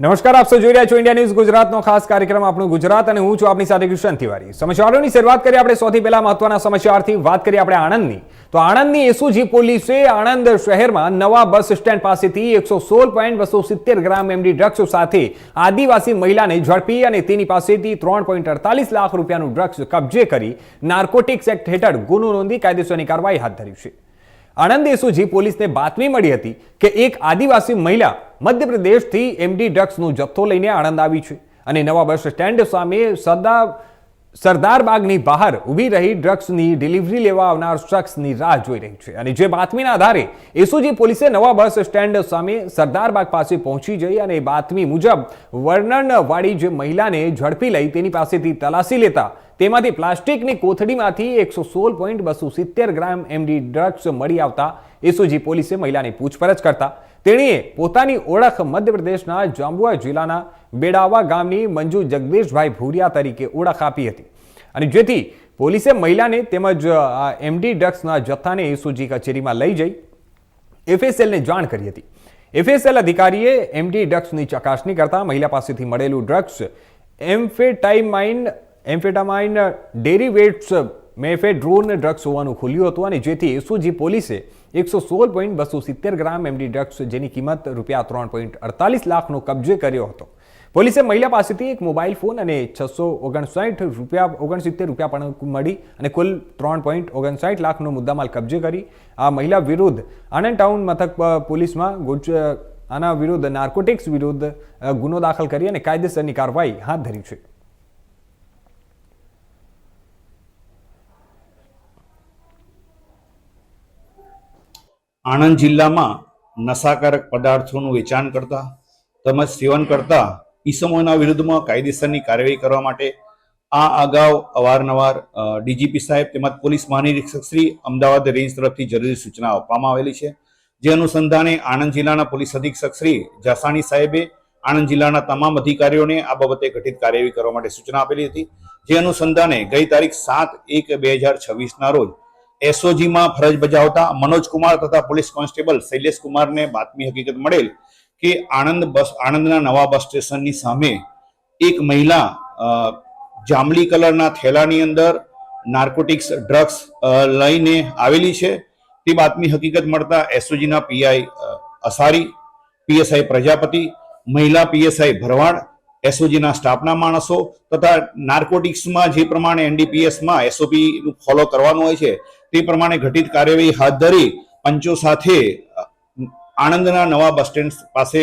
નમસ્કાર, આપ સૌ જોઈ રહ્યા છો ઇન્ડિયા ન્યૂઝ ગુજરાતનો ખાસ કાર્યક્રમ આપણું ગુજરાત અને હું છું આપની સાથે કૃષ્ણ તિવારી. સમાચારોની શરૂઆત કરીએ આપણે સૌથી પહેલા મહત્વના સમાચારથી વાત કરીએ આપણે આણંદની. તો આણંદની એસઓજી પોલીસે આણંદ શહેરમાં નવા બસ સ્ટેન્ડ પાસેથી એકસો સોળ પોઈન્ટ બસો સિત્તેર ગ્રામ એમડી ડ્રગ્સ સાથે આદિવાસી મહિલાને ઝડપી અને તેની પાસેથી ત્રણ પોઈન્ટ અડતાલીસ લાખ રૂપિયાનું ડ્રગ્સ કબજે કરી નાર્કોટિક્સ એક્ટ હેઠળ ગુનો નોંધી કાયદેસરની કાર્યવાહી હાથ ધરી છે. આણંદ એસઓજી પોલીસને બાતમી મળી હતી કે એક આદિવાસી મહિલા મધ્યપ્રદેશથી એમડી ડ્રગ્સનો જથ્થો લઈને આણંદ આવી છે અને નવા બસ સ્ટેન્ડ સામે સરદાર સરદાર બાગની બહાર ઊભી રહી ડ્રગ્સની ડિલિવરી લેવા આવનાર શખ્સની રાહ જોઈ રહી છે. અને જે બાતમીના આધારે એસઓજી પોલીસે નવા બસ સ્ટેન્ડ સામે સરદાર બાગ પાસે પહોંચી જઈ અને બાતમી મુજબ વર્ણનવાળી જે મહિલાને ઝડપી લઈ તેની પાસેથી તલાશી લેતા તેમાંથી પ્લાસ્ટિકની કોથળીમાંથી એકસો સોળ પોઈન્ટ બસો સિત્તેર ગ્રામ એમડી ડ્રગ્સ મળી આવતા એસઓજી પોલીસે મહિલાની પૂછપરછ કરતા તેણીએ પોતાની ઓળખ મધ્યપ્રદેશના જાંબુઆ જિલ્લાના બેડાવા ગામની મંજુ જગદીશભાઈ ભૂરિયા તરીકે ઓળખ આપી હતી. અને જેથી પોલીસે મહિલાને તેમજ એમડી ડ્રગ્સના જથ્થાને એસઓજી કચેરીમાં લઈ જઈ એફએસએલને જાણ કરી હતી. એફએસએલ અધિકારીએ એમડી ડ્રગ્સની ચકાસણી કરતા મહિલા પાસેથી મળેલું drugs amphetamine, amphetamine derivatives mephedrone drugs હોવાનું ખુલ્યું હતું અને જેથી એસઓજી પોલીસે એકસો સોળ પોઈન્ટ બસો સિત્તેર ગ્રામ એમડી ડ્રગ્સ જેની કિંમત રૂપિયા ત્રણ પોઈન્ટ અડતાલીસ લાખનો કબજે કર્યો હતો. પોલીસે મહિલા પાસેથી એક મોબાઈલ ફોન અને છસો ઓગણસાઠ રૂપિયા, ઓગણસિત્તેર રૂપિયા પણ મળી અને કુલ ત્રણ પોઈન્ટ ઓગણસાઠ લાખનો મુદ્દામાલ કબજે કરી. આ મહિલા વિરુદ્ધ આણંદ ટાઉન મથક પોલીસમાં આના વિરુદ્ધ નાર્કોટિક્સ વિરુદ્ધ ગુનો દાખલ કરી અને કાયદેસરની કાર્યવાહી હાથ ધરી છે. આણંદ જિલ્લામાં નશાકારક પદાર્થોનું વેચાણ કરતા તેમજ સેવન કરતા ઈસમોના વિરુદ્ધમાં કાયદેસરની કાર્યવાહી કરવા માટે આ અગાઉ અવારનવાર ડીજીપી સાહેબ તેમજ પોલીસ મહાનિરીક્ષક શ્રી અમદાવાદ રેન્જ તરફથી જરૂરી સૂચના આપવામાં આવેલી છે. જે અનુસંધાને આણંદ જિલ્લાના પોલીસ અધિક્ષક શ્રી જાસાણી સાહેબે આણંદ જિલ્લાના તમામ અધિકારીઓને આ બાબતે ગઠિત કાર્યવાહી કરવા માટે સૂચના આપેલી હતી. જે અનુસંધાને ગઈ તારીખ સાત એક બે હજાર છવ્વીસના રોજ એસઓજીમાં ફરજ બજાવતા મનોજ કુમાર તથા પોલીસ કોન્સ્ટેબલ શૈલેષ કુમારને બાતમી હકીકત મળેલ કે આણંદ બસ, આણંદના નવા બસ સ્ટેશનની સામે એક મહિલા જાંબલી કલરના થેલાની અંદર નાર્કોટિક્સ, ડ્રગ્સ લઈને આવેલી છે. તે બાતમી હકીકત મળતા એસઓજીના પીઆઈ અસારી, પીએસઆઈ પ્રજાપતિ, મહિલા પીએસઆઈ ભરવાડ એસઓજીના સ્ટાફના માણસો તથા નાર્કોટિક્સમાં જે પ્રમાણે એનડીપીએસમાં એસઓપીનું ફોલો કરવાનું હોય છે, તે પ્રમાણે ઘટિત કાર્યવાહી હાથ ધરી પંચો સાથે આણંદના નવા બસ સ્ટેન્ડ પાસે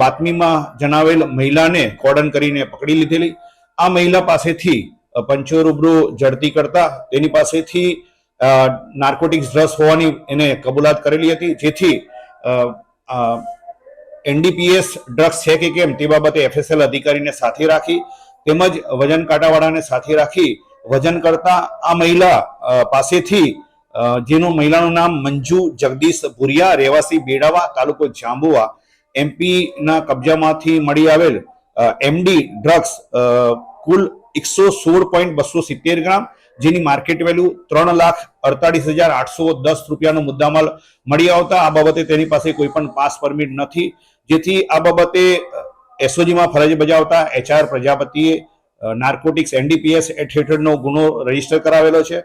બાતમીમાં જણાવેલ મહિલાને કોર્ડન કરીને પકડી લીધેલી. આ મહિલા પાસેથી પંચો રૂબરૂ ઝડપી કરતા, તેની પાસેથી નાર્કોટિક્સ ડ્રગ્સ હોવાની એને કબૂલાત કરેલી હતી, જેથી એનડીપીએસ ડ્રગ્સ છે કે કેમ તે બાબતે એફએસએલ અધિકારીને સાથે રાખી તેમજ વજન કાંટાવાળાને સાથે રાખી વજન કરતા આ મહિલા પાસેથી જેનું મહિલાનું નામ મંજુ જગદીશ ભુરિયા, રહેવાસી બેડાવા, તાલુકો જાંબુવા, એમપીના કબજામાંથી મળી આવેલ એમડી ડ્રગ્સ કુલ એકસો સોળ પોઈન્ટ બસો સિત્તેર ગ્રામ, જેની માર્કેટ વેલ્યુ ત્રણ લાખ અડતાલીસ હજાર આઠસો દસ રૂપિયાનો મુદ્દામાલ મળી આવતા આ બાબતે તેની પાસે કોઈ પણ પાસ પરમિટ નથી. જેથી આ બાબતે એસઓજીમાં ફરજ બજાવતા એચઆર પ્રજાપતિએ નાર્કોટિક્સ એનડીપીએસ એક્ટ હેઠળનો ગુનો રજિસ્ટર કરાવેલો છે.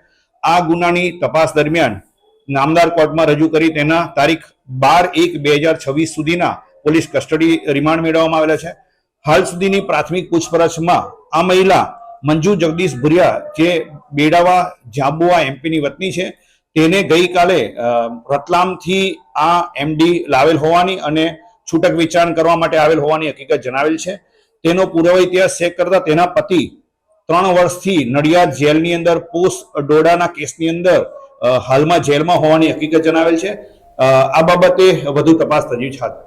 આ ગુનાની તપાસ દરમિયાન નામદાર કોર્ટમાં રજૂ કરી તેના તારીખ બાર એક બે હજાર છવ્વીસ સુધીના પોલીસ કસ્ટડી રિમાન્ડ મેળવવામાં આવેલા છે. હાલ સુધીની પ્રાથમિક પૂછપરછમાં આ મહિલા મંજુ જગદીશ ભુરિયા, જે બેડાવા જાંબુઆ એમપીની વતની છે, તેને ગઈકાલે રતલામથી આ એમડી લાવેલ હોવાની અને છૂટક વિચારણ કરવા માટે આવેલ હોવાની હકીકત જણાવેલ છે. તેનો પુરાવો ઇતિહાસ ચેક કરતા તેના પતિ ત્રણ વર્ષથી નડિયાદ જેલની અંદર પોસ્ટ ડોડાના કેસની અંદર હાલમાં જેલમાં હોવાની હકીકત જણાવેલ છે. આ બાબતે વધુ તપાસ તજવીજ હાથ